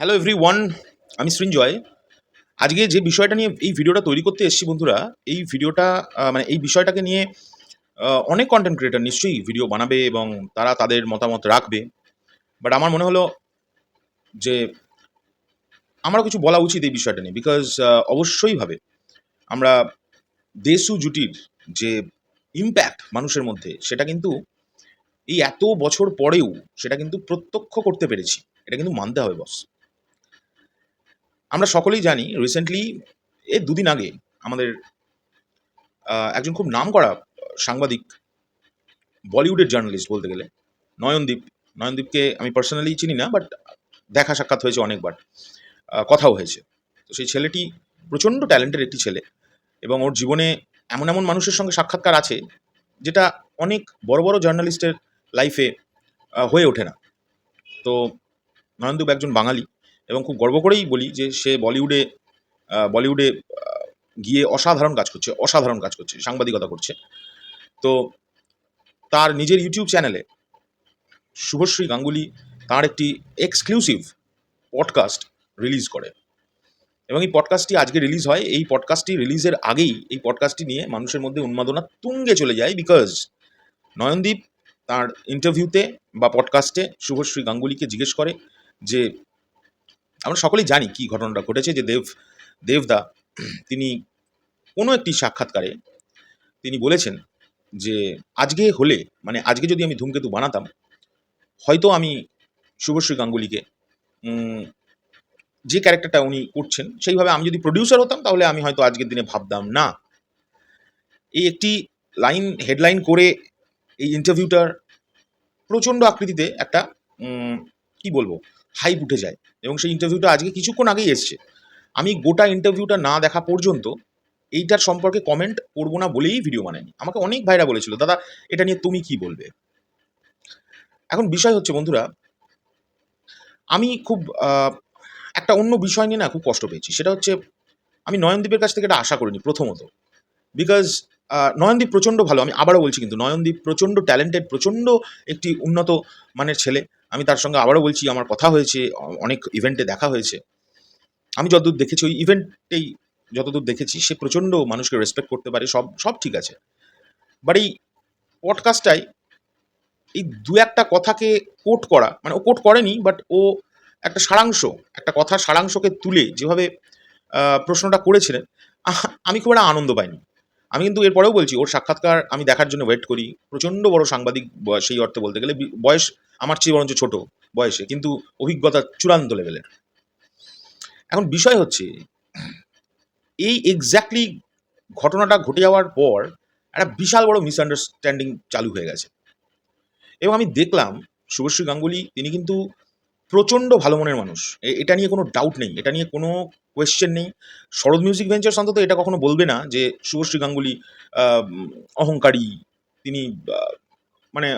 Hello every one আমি সৃঞ্জয় আজকে যে বিষয়টা নিয়ে এই ভিডিওটা তৈরি করতে এসেছি বন্ধুরা, এই ভিডিওটা মানে এই বিষয়টাকে নিয়ে অনেক কন্টেন্ট ক্রিয়েটার নিশ্চয়ই ভিডিও বানাবে এবং তারা তাদের মতামত রাখবে। বাট আমার মনে হলো যে আমারও কিছু বলা উচিত এই বিষয়টা নিয়ে বিকজ অবশ্যইভাবে আমরা দেশু জুটির যে ইম্প্যাক্ট মানুষের মধ্যে, সেটা কিন্তু এই এত বছর পরেও সেটা কিন্তু প্রত্যক্ষ করতে পেরেছি। এটা কিন্তু মানতে হবে বস আমরা সকলেই জানি রিসেন্টলি এ দুদিন আগে আমাদের একজন খুব নাম করা সাংবাদিক বলিউডের জার্নালিস্ট বলতে গেলে, নয়নদীপ, নয়নদীপকে আমি পার্সোনালি চিনি না বাট দেখা সাক্ষাৎ হয়েছে অনেকবার কথাও হয়েছে। তো সেই ছেলেটি প্রচণ্ড ট্যালেন্টের একটি ছেলে এবং ওর জীবনে এমন এমন মানুষের সঙ্গে সাক্ষাৎকার আছে, যেটা অনেক বড় বড় জার্নালিস্টের লাইফে হয়ে ওঠে না। তো নয়নদীপ একজন বাঙালি এবং খুব গর্ব করেই বলি যে সে বলিউডে বলিউডে গিয়ে অসাধারণ কাজ করছে, অসাধারণ কাজ করছে, সাংবাদিকতা করছে। তো তার নিজের ইউটিউব চ্যানেলে শুভশ্রী গাঙ্গুলি তার একটি এক্সক্লুসিভ পডকাস্ট রিলিজ করে। এবং এই পডকাস্টটি আজকে রিলিজ হয়, এই পডকাস্টটি রিলিজের আগেই এই পডকাস্টটি নিয়ে মানুষের মধ্যে উন্মাদনা তুঙ্গে চলে যায় বিকজ নয়নদীপ তার ইন্টারভিউতে বা পডকাস্টে শুভশ্রী গাঙ্গুলিকে জিজ্ঞেস করে যে আমরা সকলেই জানি কি ঘটনাটা ঘটেছে যে দেব, দেবদা, তিনি কোনো একটি সাক্ষাৎকারে তিনি বলেছেন যে আজকে হলে মানে আজকে যদি আমি ধূমকেতু বানাতাম, হয়তো আমি শুভশ্রী গাঙ্গুলিকে যে ক্যারেক্টারটা উনি করছেন, সেইভাবে আমি যদি প্রডিউসার হতাম, তাহলে আমি হয়তো আজকের দিনে ভাবতাম না। এই একটি লাইন হেডলাইন করে এই ইন্টারভিউটার প্রচণ্ড আকৃতিতে একটা কি বলব? হাইপ উঠে যায় এবং সেই ইন্টারভিউটা আজকে কিছুক্ষণ আগেই এসছে। আমি গোটা ইন্টারভিউটা না দেখা পর্যন্ত এইটার সম্পর্কে কমেন্ট করব না বলেই ভিডিও বানাইনি। আমাকে অনেক ভাইরা বলেছিল, দাদা, এটা নিয়ে তুমি কি বলবে? এখন বিষয় হচ্ছে, বন্ধুরা, আমি খুব একটা অন্য বিষয় নিয়ে না খুব কষ্ট পেয়েছি। সেটা হচ্ছে, আমি নয়নদীপের কাছ থেকে এটা আশা করিনি প্রথমত। বিকজ নয়নদীপ প্রচণ্ড ভালো, আমি আবারও বলছি কিন্তু নয়নদীপ প্রচণ্ড ট্যালেন্টেড প্রচণ্ড একটি উন্নত মানের ছেলে। আমি তার সঙ্গে আবারও বলছি, আমার কথা হয়েছে, অনেক ইভেন্টে দেখা হয়েছে। আমি যতদূর দেখেছি, ওই ইভেন্টেই যতদূর দেখেছি, সে প্রচণ্ড মানুষকে রেসপেক্ট করতে পারে, সব সব ঠিক আছে। বাট এই পডকাস্টটাই এই দু একটা কথাকে কোট করা মানে ও কোট করেনি বাট ও একটা সারাংশ, একটা কথার সারাংশকে তুলে যেভাবে প্রশ্নটা করেছিলেন আমি খুব একটা আনন্দ পাইনি। আমি কিন্তু এরপরেও বলছি, ওর সাক্ষাৎকার আমি দেখার জন্য ওয়েট করি। প্রচণ্ড বড় সাংবাদিক, সেই অর্থে বলতে গেলে বয়স আমার চেয়ে বরঞ্চ ছোট বয়সে, কিন্তু অভিজ্ঞতা চূড়ান্ত লেভেলের এখন বিষয় হচ্ছে, এই এক্স্যাক্টলি ঘটনাটা ঘটে যাওয়ার পর একটা বিশাল বড় মিসআন্ডারস্ট্যান্ডিং চালু হয়ে গেছে। এবং আমি দেখলাম, শুভশ্রী গাঙ্গুলি, তিনি কিন্তু প্রচণ্ড ভালো মনের মানুষ। এটা নিয়ে কোনো ডাউট নেই, এটা নিয়ে কোনো কোয়েশ্চেন নেই। শরৎ মিউজিক ভেঞ্চার্স অন্তত এটা কখনো বলবে না যে, শুভশ্রী গাঙ্গুলি অহংকারী, তিনি মানে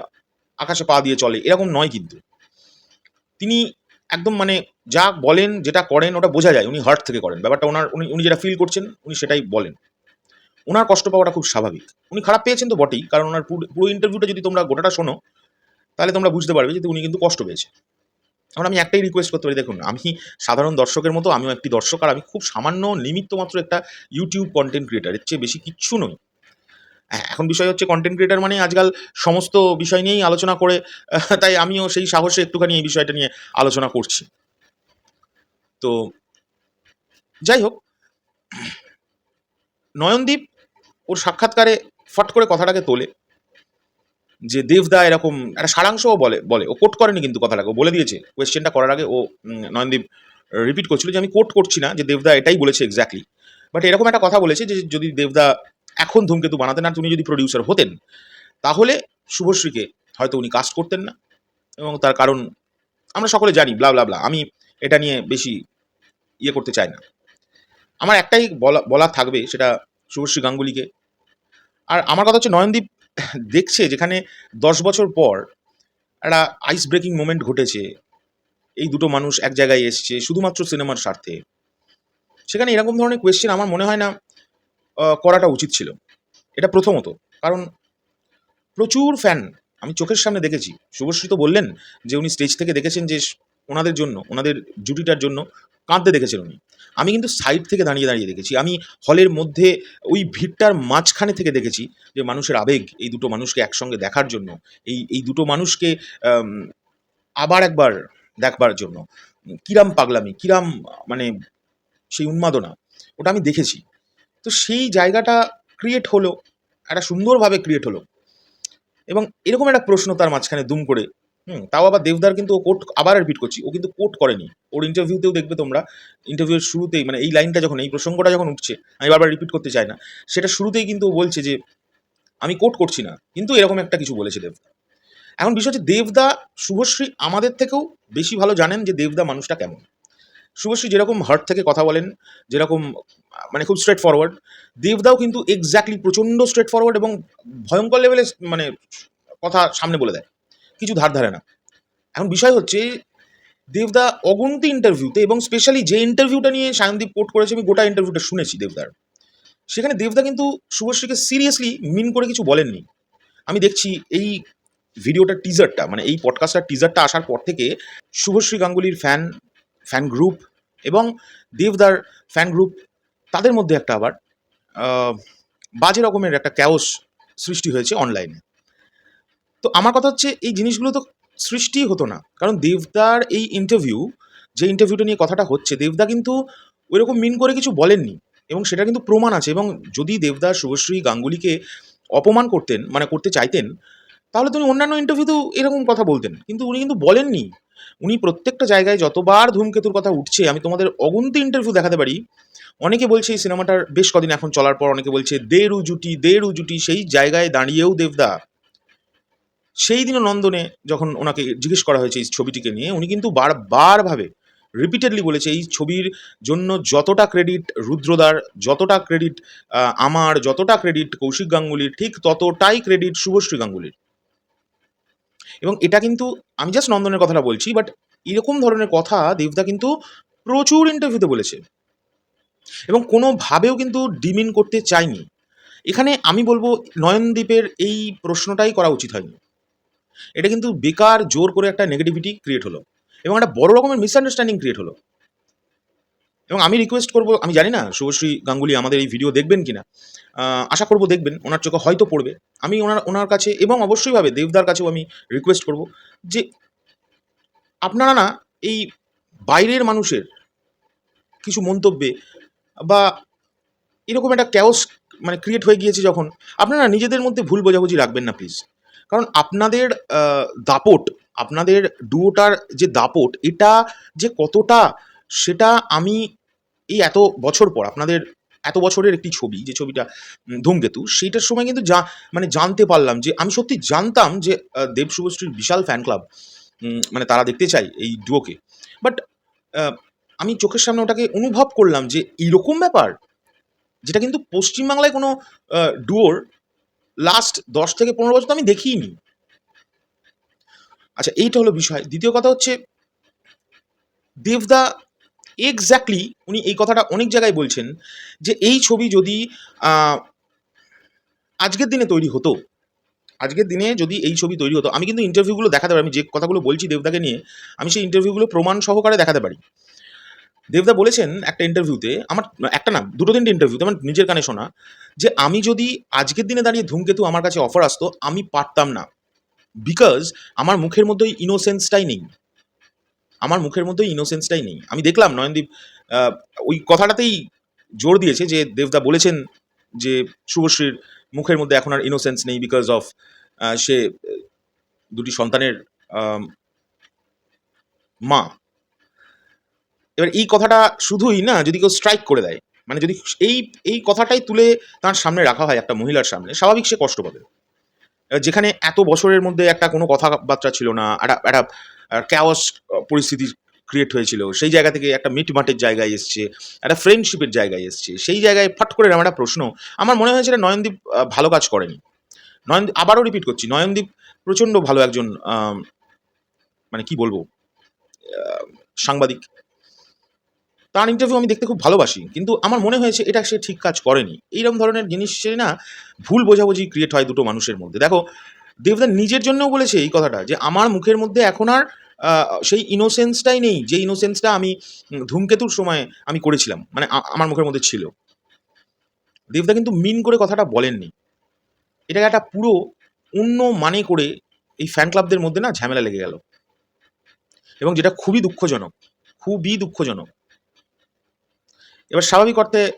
আকাশে পা দিয়ে চলে, এরকম নয় কিন্তু। তিনি একদম মানে যা বলেন, যেটা করেন, ওটা বোঝা যায়, উনি হার্ট থেকে করেন। ব্যাপারটা ওনার, উনি উনি যেটা ফিল করছেন, উনি সেটাই বলেন। ওনার কষ্ট পাওয়াটা খুব স্বাভাবিক। উনি খারাপ পেয়েছেন তো বটেই, কারণ ওনার পুরো ইন্টারভিউটা যদি তোমরা গোটাটা শোনো, তাহলে তোমরা বুঝতে পারবে যে উনি কিন্তু কষ্ট পেয়েছে এখন আমি একটাই রিকোয়েস্ট করতে পারি, দেখুন, আমি সাধারণ দর্শকের মতো, আমিও একটি দর্শক, আর আমি খুব সামান্য, নিমিত্ত মাত্র একটা ইউটিউব কন্টেন্ট ক্রিয়েটার এর চেয়ে বেশি কিচ্ছু নই। হ্যাঁ এখন বিষয় হচ্ছে কন্টেন্ট ক্রিয়েটার মানে আজকাল সমস্ত বিষয় নিয়েই আলোচনা করে তাই আমিও সেই সাহসে একটুখানি এই বিষয়টা নিয়ে আলোচনা করছি। তো যাই হোক, নয়নদীপ ওর সাক্ষাৎকারে ফট করে কথাটাকে তোলে, যে দেবদা এরকম একটা সারাংশও বলে বলে। ও কোট করেনি কিন্তু কথাটাকে বলে দিয়েছে। কোয়েশ্চেনটা করার আগে ও নয়নদীপ রিপিট করছিল যে আমি কোট করছি না, যে দেবদা এটাই বলেছে এক্স্যাক্টলি বাট এরকম একটা কথা বলেছে যে যদি দেবদা এখন ধূমকেতু বানাতেন আর উনি যদি প্রডিউসার হতেন, তাহলে শুভশ্রীকে হয়তো উনি কাস্ট করতেন না। এবং তার কারণ আমরা সকলে জানি ব্লা ব্লা ব্লা আমি এটা নিয়ে বেশি ইয়ে করতে চাই না। আমার একটাই বলা বলা থাকবে সেটা শুভশ্রী গাঙ্গুলিকে। আর আমার কথা হচ্ছে নয়নদীপ দেখছে যেখানে দশ বছর পর একটা আইস ব্রেকিং মোমেন্ট ঘটেছে। এই দুটো মানুষ এক জায়গায় এসছে, শুধুমাত্র সিনেমার স্বার্থে। সেখানে এরকম ধরনের কোয়েশ্চেন আমার মনে হয় না করাটা উচিত ছিল। এটা প্রথমত। কারণ প্রচুর ফ্যান আমি চোখের সামনে দেখেছি। শুভশ্রী তো বললেন যে উনি স্টেজ থেকে দেখেছেন যে ওনাদের জন্য, ওনাদের জুটিটার জন্য কাঁদতে দেখেছেন উনি। আমি কিন্তু সাইড থেকে দাঁড়িয়ে দাঁড়িয়ে দেখেছি। আমি হলের মধ্যে ওই ভিড়টার মাঝখানে থেকে দেখেছি যে মানুষের আবেগ, এই দুটো মানুষকে একসঙ্গে দেখার জন্য, এই এই দুটো মানুষকে আবার একবার দেখবার জন্য। কিরাম পাগলামি, কিরাম মানে সেই উন্মাদনা, ওটা আমি দেখেছি। তো সেই জায়গাটা ক্রিয়েট হলো, একটা সুন্দরভাবে ক্রিয়েট হলো। এবং এরকম একটা প্রশ্ন তার মাঝখানে দুম করে, হুম, তাও আবার দেবদার কিন্তু ও কোট আবার রিপিট করছি, ও কিন্তু কোট করেনি। ওর ইন্টারভিউতেও দেখবে তোমরা ইন্টারভিউয়ের শুরুতেই মানে এই লাইনটা যখন, এই প্রসঙ্গটা যখন উঠছে, আমি বারবার রিপিট করতে চাই না, সেটা শুরুতেই কিন্তু ও বলছে যে, আমি কোট করছি না। কিন্তু এরকম একটা কিছু বলেছে দেবদা। এখন বিষয় হচ্ছে দেবদা, শুভশ্রী আমাদের থেকেও বেশি ভালো জানেন যে দেবদা মানুষটা কেমন। শুভশ্রী যেরকম হার্ট থেকে কথা বলেন, যেরকম মানে খুব স্ট্রেট ফরওয়ার্ড দেবদাও কিন্তু এক্স্যাক্টলি প্রচণ্ড স্ট্রেট ফরওয়ার্ড এবং ভয়ঙ্কর লেভেলে মানে কথা সামনে বলে দেয়, কিছু ধার ধারে না। এখন বিষয় হচ্ছে, দেবদা অগন্তি ইন্টারভিউতে এবং স্পেশালি যে ইন্টারভিউটা নিয়ে সায়নদীপ কোট করেছে, আমি গোটা ইন্টারভিউটা শুনেছি দেবদার। সেখানে দেবদা কিন্তু শুভশ্রীকে সিরিয়াসলি মিন করে কিছু বলেননি। আমি দেখছি এই ভিডিওটার টিজারটা মানে এই পডকাস্টার টিজারটা আসার পর থেকে শুভশ্রী গাঙ্গুলির ফ্যান ফ্যান গ্রুপ এবং দেবদার ফ্যান গ্রুপ তাদের মধ্যে একটা আবার বাজে রকমের একটা ক্যাওস সৃষ্টি হয়েছে অনলাইনে তো আমার কথা হচ্ছে, এই জিনিসগুলো তো সৃষ্টি হতো না। কারণ দেবদার এই ইন্টারভিউ যে ইন্টারভিউটা নিয়ে কথাটা হচ্ছে, দেবদা কিন্তু ওইরকম মিন করে কিছু বলেননি এবং সেটা কিন্তু প্রমাণ আছে এবং যদি দেবদা শুভশ্রী গাঙ্গুলিকে অপমান করতেন মানে করতে চাইতেন তাহলে তুমি অন্যান্য ইন্টারভিউতেও এরকম কথা বলতেন কিন্তু উনি কিন্তু বলেননি। উনি প্রত্যেকটা জায়গায় যতবার ধূমকেতুর কথা উঠছে, আমি তোমাদের অগুন্তি ইন্টারভিউ দেখাতে পারি। অনেকে বলছে এই সিনেমাটার বেশ কদিন এখন চলার পর অনেকে বলছে দেড় জুটি দেড় জুটি, সেই জায়গায় দাঁড়িয়েও দেবদা। সেই দিনও নন্দনে যখন ওনাকে জিজ্ঞেস করা হয়েছে এই ছবিটিকে নিয়ে, উনি কিন্তু বারবার ভাবে রিপিটেডলি বলেছে, এই ছবির জন্য যতটা ক্রেডিট রুদ্রদার, যতটা ক্রেডিট আমার, যতটা ক্রেডিট কৌশিক গাঙ্গুলির, ঠিক ততটাই ক্রেডিট শুভশ্রী গাঙ্গুলির। এবং এটা কিন্তু, আমি জাস্ট নন্দনের কথাটা বলছি বাট এরকম ধরনের কথা দেবদা কিন্তু প্রচুর ইন্টারভিউতে বলেছে। এবং কোনোভাবেও কিন্তু ডিমিন করতে চায়নি। এখানে আমি বলব নয়নদ্বীপের এই প্রশ্নটাই করা উচিত হয়নি। এটা কিন্তু বেকার, জোর করে একটা নেগেটিভিটি ক্রিয়েট হলো। এবং একটা বড় রকমের মিসআন্ডারস্ট্যান্ডিং ক্রিয়েট হলো। এবং আমি রিকোয়েস্ট করব, আমি জানি না শুভশ্রী গাঙ্গুলি আমাদের এই ভিডিও দেখবেন কিনা। আশা করব দেখবেন, ওনার চোখে হয়তো পড়বে। আমি ওনার ওনার কাছে এবং অবশ্যইভাবে দেবদার কাছেও আমি রিকোয়েস্ট করব যে আপনারা না এই বাইরের মানুষের কিছু মন্তব্যে বা এরকম একটা ক্যাওস মানে ক্রিয়েট হয়ে গিয়েছে যখন, আপনারা নিজেদের মধ্যে ভুল বোঝাবুঝি রাখবেন না প্লিজ কারণ আপনাদের দাপট, আপনাদের ডুয়োটার যে দাপট, এটা যে কতটা সেটা আমি এই এত বছর পর, আপনাদের এত বছরের একটি ছবি, যে ছবিটা ধূমকেতু, সেইটার সময় কিন্তু যা মানে জানতে পারলাম যে, আমি সত্যি জানতাম যে দেব শুভশ্রীর বিশাল ফ্যান ক্লাব মানে তারা দেখতে চাই এই ডুয়োকে বাট আমি চোখের সামনে ওটাকে অনুভব করলাম যে, এইরকম ব্যাপার, যেটা কিন্তু পশ্চিমবাংলায় কোনো ডুয়োর লাস্ট দশ থেকে পনেরো বছর তো আমি দেখিনি। আচ্ছা এইটা হলো বিষয়। দ্বিতীয় কথা হচ্ছে, দেবদা এক্স্যাক্টলি উনি এই কথাটা অনেক জায়গায় বলছেন যে এই ছবি যদি আজকের দিনে তৈরি হতো, আজকের দিনে যদি এই ছবি তৈরি হতো, আমি কিন্তু ইন্টারভিউগুলো দেখাতে পারি, আমি যে কথাগুলো বলছি দেবদাকে নিয়ে, আমি সেই ইন্টারভিউগুলো প্রমাণ সহকারে দেখাতে পারি। দেবদা বলেছেন একটা ইন্টারভিউতে আমার একটা না, দুটো তিনটে ইন্টারভিউতে আমার নিজের কানে শোনা, যে আমি যদি আজকের দিনে দাঁড়িয়ে ধূমকেতু আমার কাছে অফার আসতো, আমি পারতাম না। বিকজ আমার মুখের মধ্যে ওই ইনোসেন্সটাই নেই। আমার মুখের মধ্যে ইনোসেন্সটাই নেই। আমি দেখলাম নয়নদীপ ওই কথাটাতেই জোর দিয়েছে যে দেবদা বলেছেন যে শুভশ্রীর মুখের মধ্যে এখন আর ইনোসেন্স নেই বিকজ অফ সে দুটি সন্তানের মা। এবার এই কথাটা শুধুই না, যদি কেউ স্ট্রাইক করে দেয় মানে যদি এই এই কথাটাই তুলে তার সামনে রাখা হয় একটা মহিলার সামনে, স্বাভাবিক সে কষ্ট পাবে। যেখানে এত বছরের মধ্যে একটা কোনো কথাবার্তা ছিল না, একটা একটা ক্যাওয়াস পরিস্থিতি ক্রিয়েট হয়েছিল। সেই জায়গা থেকে একটা মিটমাটের জায়গায় এসছে, একটা ফ্রেন্ডশিপের জায়গায় এসছে। সেই জায়গায় ফট করে এরকম একটা প্রশ্ন, আমার মনে হয়েছিল নয়নদীপ ভালো কাজ করেনি। নয়নদীপ আবারও রিপিট করছি, নয়নদীপ প্রচণ্ড ভালো একজন মানে কি বলব সাংবাদিক। তার ইন্টারভিউ আমি দেখতে খুব ভালোবাসি, কিন্তু আমার মনে হয়েছে এটা সে ঠিক কাজ করেনি। এইরকম ধরনের জিনিসে না ভুল বোঝাবুঝি ক্রিয়েট হয় দুটো মানুষের মধ্যে। দেখো, দেবদা নিজের জন্যও বলেছে এই কথাটা যে, আমার মুখের মধ্যে এখন আর সেই ইনোসেন্সটাই নেই, যে ইনোসেন্সটা আমি ধূমকেতুর সময় আমি করেছিলাম মানে আমার মুখের মধ্যে ছিল। দেবদা কিন্তু মিন করে কথাটা বলেননি। এটাকে একটা পুরো অন্য মানে করে এই ফ্যান ক্লাবদের মধ্যে না ঝামেলা লেগে গেল। এবং যেটা খুবই দুঃখজনক খুবই দুঃখজনক। এবার স্বাভাবিক অর্থে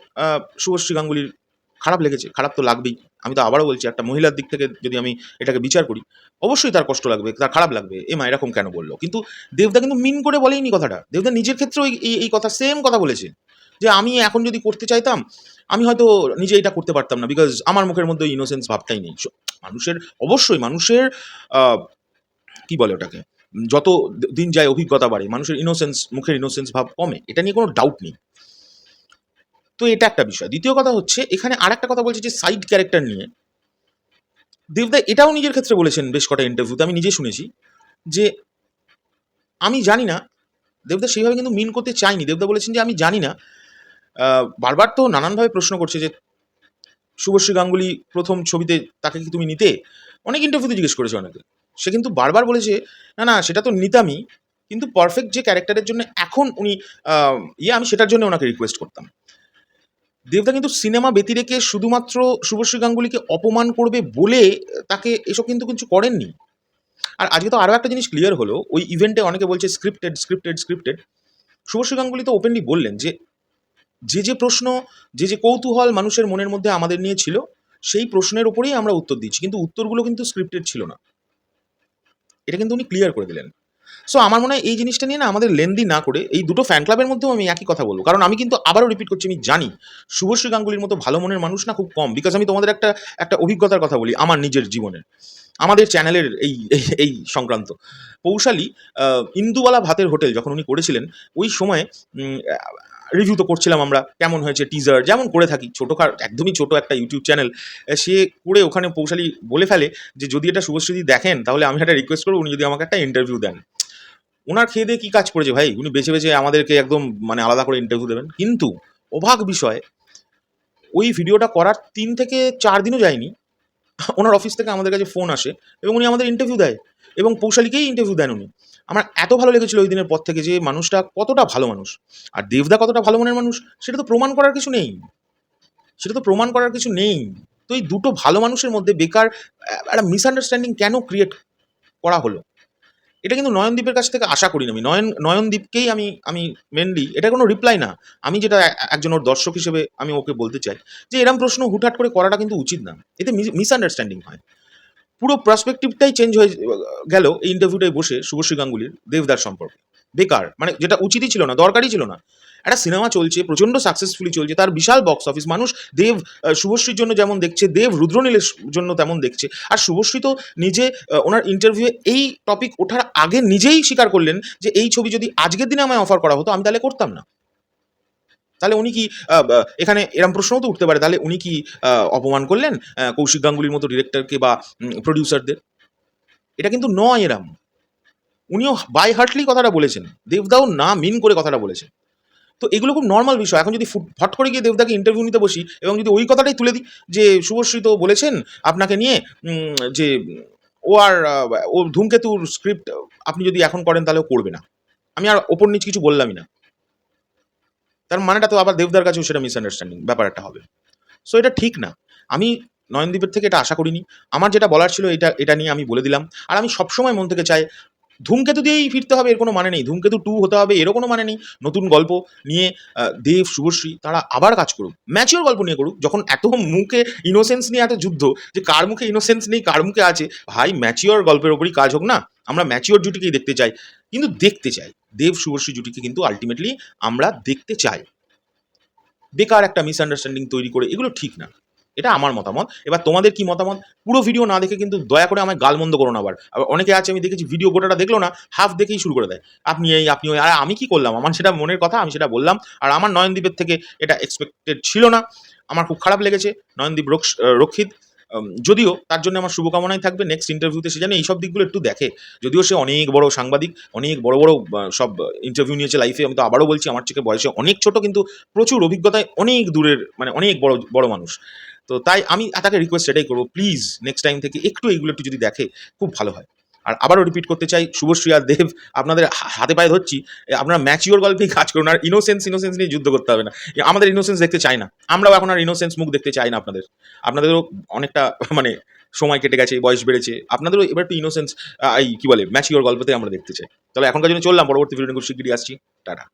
শুভশ্রী গাঙ্গুলির খারাপ লেগেছে, খারাপ তো লাগবেই। আমি তো আবারও বলছি, একটা মহিলার দিক থেকে যদি আমি এটাকে বিচার করি, অবশ্যই তার কষ্ট লাগবে, তার খারাপ লাগবে। এ মা এরকম কেন বলল? কিন্তু দেবদা কিন্তু মিন করে বলেইনি কথাটা। দেবদা নিজের ক্ষেত্রেও এই- এই কথা সেম কথা বলেছে, যে আমি এখন যদি করতে চাইতাম, আমি হয়তো নিজে এটা করতে পারতাম না বিকজ আমার মুখের মধ্যে ইনোসেন্স ভাবটাই নেই। মানুষের, অবশ্যই মানুষের কি বলে ওটাকে? যত দিন যায় অভিজ্ঞতা বাড়ে, মানুষের ইনোসেন্স মুখের ইনোসেন্স ভাব কমে, এটা নিয়ে কোনো ডাউট নেই। তো এটা একটা বিষয়। দ্বিতীয় কথা হচ্ছে, এখানে আর একটা কথা বলছে যে সাইড ক্যারেক্টার নিয়ে। দেবদা এটাও নিজের ক্ষেত্রে বলেছেন বেশ কটা ইন্টারভিউতে আমি নিজে শুনেছি যে আমি জানি না দেবদা সেইভাবে কিন্তু মিন করতে চাইনি দেবদা বলেছেন যে আমি জানি না। বারবার তো নানানভাবে প্রশ্ন করছে যে শুভশ্রী গাঙ্গুলি প্রথম ছবিতে তাকে কি তুমি নিতে? অনেক ইন্টারভিউতে জিজ্ঞেস করেছে অনেকে। সে কিন্তু বারবার বলেছে, না না, সেটা তো নিতামই, কিন্তু পারফেক্ট যে ক্যারেক্টারের জন্য এখন উনি ইয়ে আমি সেটার জন্য ওনাকে রিকোয়েস্ট করতাম। দেবদা কিন্তু সিনেমা ব্যতি রেখে শুধুমাত্র শুভশ্রী গাঙ্গুলিকে অপমান করবে বলে তাকে এসব কিন্তু কিছু করেননি। আর আজকে তো আরও একটা জিনিস ক্লিয়ার হলো, ওই ইভেন্টে অনেকে বলছে scripted scripted scripted Subhashree Ganguly তো ওপেনলি বললেন যে যে যে প্রশ্ন, যে যে কৌতূহল মানুষের মনের মধ্যে আমাদের নিয়ে ছিল, সেই প্রশ্নের উপরেই আমরা উত্তর দিচ্ছি কিন্তু উত্তরগুলো কিন্তু স্ক্রিপ্টেড ছিল না। এটা কিন্তু উনি ক্লিয়ার করে দিলেন। সো আমার মনে হয় এই জিনিসটা নিয়ে না আমাদের লেন্দি না করে এই দুটো ফ্যান ক্লাবের মধ্যেও আমি একই কথা বলব। কারণ আমি কিন্তু আবারও রিপিট করছি, আমি জানি শুভশ্রী গাঙ্গুলির মতো ভালো মনের মানুষ না খুব কম। বিকজ আমি তোমাদের একটা একটা অভিজ্ঞতার কথা বলি আমার নিজের জীবনের। আমাদের চ্যানেলের এই, এই- সংক্রান্ত। পৌশালী ইন্দুবালা ভাতের হোটেল যখন উনি করেছিলেন, ওই সময় রিভিউ তো করছিলাম আমরা, কেমন হয়েছে টিজার যেমন করে থাকি ছোটো একদমই ছোট একটা ইউটিউব চ্যানেল সে করে ওখানে পৌশালী বলে ফেলে যে যদি এটা শুভশ্রীদি দেখেন, তাহলে আমি একটা রিকোয়েস্ট করব, উনি যদি আমাকে একটা ইন্টারভিউ দেন। ওনার খেয়ে দিয়ে কী কাজ করেছে ভাই? উনি বেছে বেছে আমাদেরকে একদম মানে আলাদা করে ইন্টারভিউ দেবেন। কিন্তু অবাক বিষয়, ওই ভিডিওটা করার তিন থেকে চার দিনও যায়নি। ওনার অফিস থেকে আমাদের কাছে ফোন আসে এবং উনি আমাদের ইন্টারভিউ দেয় এবং পৌশালীকেই ইন্টারভিউ দেন উনি। আমার এত ভালো লেগেছিল ওই দিনের পর থেকে যে মানুষটা কতটা ভালো মানুষ। আর দেবদা কতটা ভালো মনের মানুষ, সেটা তো প্রমাণ করার কিছু নেই। সেটা তো প্রমাণ করার কিছু নেই। তো এই দুটো ভালো মানুষের মধ্যে বেকার একটা মিসআন্ডারস্ট্যান্ডিং কেন ক্রিয়েট করা হলো? এটা কিন্তু নয়নদীপের কাছ থেকে আশা করি আমি। নয়ন, নয়নদীপকেই আমি আমি মেনলি এটা কোনো রিপ্লাই না। আমি যেটা একজন ওর দর্শক হিসেবে আমি ওকে বলতে চাই যে এরম প্রশ্ন হুটহাট করে করাটা কিন্তু উচিত না। এতে মিস মিসআন্ডারস্ট্যান্ডিং হয়। পুরো প্রসপেকটিভটাই চেঞ্জ হয়ে গেল এই ইন্টারভিউটায় বসে শুভশ্রী গাঙ্গুলির দেবদার সম্পর্কে। বেকার মানে যেটা উচিতই ছিল না, দরকারই ছিল না। একটা সিনেমা চলছে, প্রচণ্ড সাকসেসফুলি চলছে, তার বিশাল বক্স অফিস মানুষ দেব শুভশ্রীর জন্য যেমন দেখছে, দেব রুদ্রনীলের জন্য তেমন দেখছে। আর শুভশ্রী তো নিজে ওনার ইন্টারভিউয়ে এই টপিক ওঠার আগে নিজেই স্বীকার করলেন যে, এই ছবি যদি আজকের দিনে আমায় অফার করা হতো, আমি তাহলে করতাম না। তাহলে উনি কি এখানে এরম প্রশ্নও তো উঠতে পারে, তাহলে উনি কি অপমান করলেন কৌশিক গাঙ্গুলির মতো ডিরেক্টরকে বা প্রডিউসারদের এটা কিন্তু নয় এরম। উনিও বাই হার্টলি কথাটা বলেছেন। দেবদাও না মিন করে কথাটা বলেছেন। তো এগুলো খুব নর্মাল বিষয়। এখন যদি ফুট- করে গিয়ে দেবদাকে ইন্টারভিউ নিতে বসি এবং যদি ওই কথাটাই তুলে দিই যে, শুভশ্রী তো বলেছেন আপনাকে নিয়ে যে, ও আর ও ধূমকেতুর স্ক্রিপ্ট আপনি যদি এখন করেন তাহলে ও করবে না। আমি আর ওপর নিচ কিছু বললামই না। তার মানেটা তো আবার দেবদার কাছেও সেটা মিসআন্ডারস্ট্যান্ডিং ব্যাপার একটা হবে। সো এটা ঠিক না। আমি নয়নদীপের থেকে এটা আশা করিনি। আমার যেটা বলার ছিল এটা এটা নিয়ে আমি বলে দিলাম। আর আমি সবসময় মন থেকে চাই ধূমকেতু দিয়েই ফিরতে হবে, এর কোনো মানে নেই। ধূমকেতু টু হতে হবে, এরও কোনো মানে নেই। নতুন গল্প নিয়ে দেব, শুভশ্রী, তারা আবার কাজ করুক। ম্যাচিওর গল্প নিয়ে করুক, যখন এত মুখে ইনোসেন্স নিয়ে এত যুদ্ধ, যে কার মুখে ইনোসেন্স নেই, কার মুখে আছে, ভাই ম্যাচিওর গল্পের ওপরই কাজ হোক না, আমরা ম্যাচিওর জুটিকেই দেখতে চাই। কিন্তু দেখতে চাই। দেব, শুভশ্রী জুটিকে কিন্তু আলটিমেটলি আমরা দেখতে চাই। বেকার একটা মিসআন্ডারস্ট্যান্ডিং তৈরি করে, এগুলো ঠিক না। এটা আমার মতামত। এবার তোমাদের কি মতামত? পুরো ভিডিও না দেখে কিন্তু দয়া করে আমায় গালমন্দ করো না আবার। অনেকে আছে, আমি দেখেছি ভিডিও গোটাটা দেখল না হাফ দেখেই শুরু করে দেয়। আপনি এই, আপনি ওই, আর আমি কি করলাম? আমার সেটা মনের কথা, আমি সেটা বললাম। আর আমার নয়নদ্বীপের থেকে এটা এক্সপেক্টেড ছিল না। আমার খুব খারাপ লেগেছে। নয়নদীপ রক্ষ- রক্ষিত। যদিও তার জন্য আমার শুভকামনাই থাকবে নেক্সট ইন্টারভিউতে সে যেন এইসব দিকগুলো একটু দেখে। যদিও সে অনেক বড় সাংবাদিক, অনেক বড় বড় সব ইন্টারভিউ নিয়েছে লাইফে আমি তো আবারও বলছি, আমার থেকে বয়সে অনেক ছোট, কিন্তু প্রচুর অভিজ্ঞতায় অনেক দূরের মানে অনেক বড় বড় মানুষ। তো তাই আমি তাকে রিকোয়েস্ট এটাই করব প্লিজ নেক্সট টাইম থেকে একটু এইগুলো একটু যদি দেখে, খুব ভালো হয়। আর আবারও রিপিট করতে চাই, শুভশ্রী আর দেব, আপনাদের হাতে পায়ে ধরছি আপনারা ম্যাচিওর গল্পেই কাজ করুন, আর ইনোসেন্স ইনোসেন্স নিয়ে যুদ্ধ করতে হবে না। আমাদের ইনোসেন্স দেখতে চাই না। আমরাও এখন আর ইনোসেন্স মুখ দেখতে চাই না আপনাদের। আপনাদেরও অনেকটা মানে সময় কেটে গেছে, বয়স বেড়েছে। আপনাদেরও এবার একটু ইনোসেন্স এই কী বলে ম্যাচিওর গল্পতে আমরা দেখতে চাই। তাহলে এখনকার জন্য চললাম, পরবর্তী ভিডিও খুব শিগগিরই আসছি। টাটা।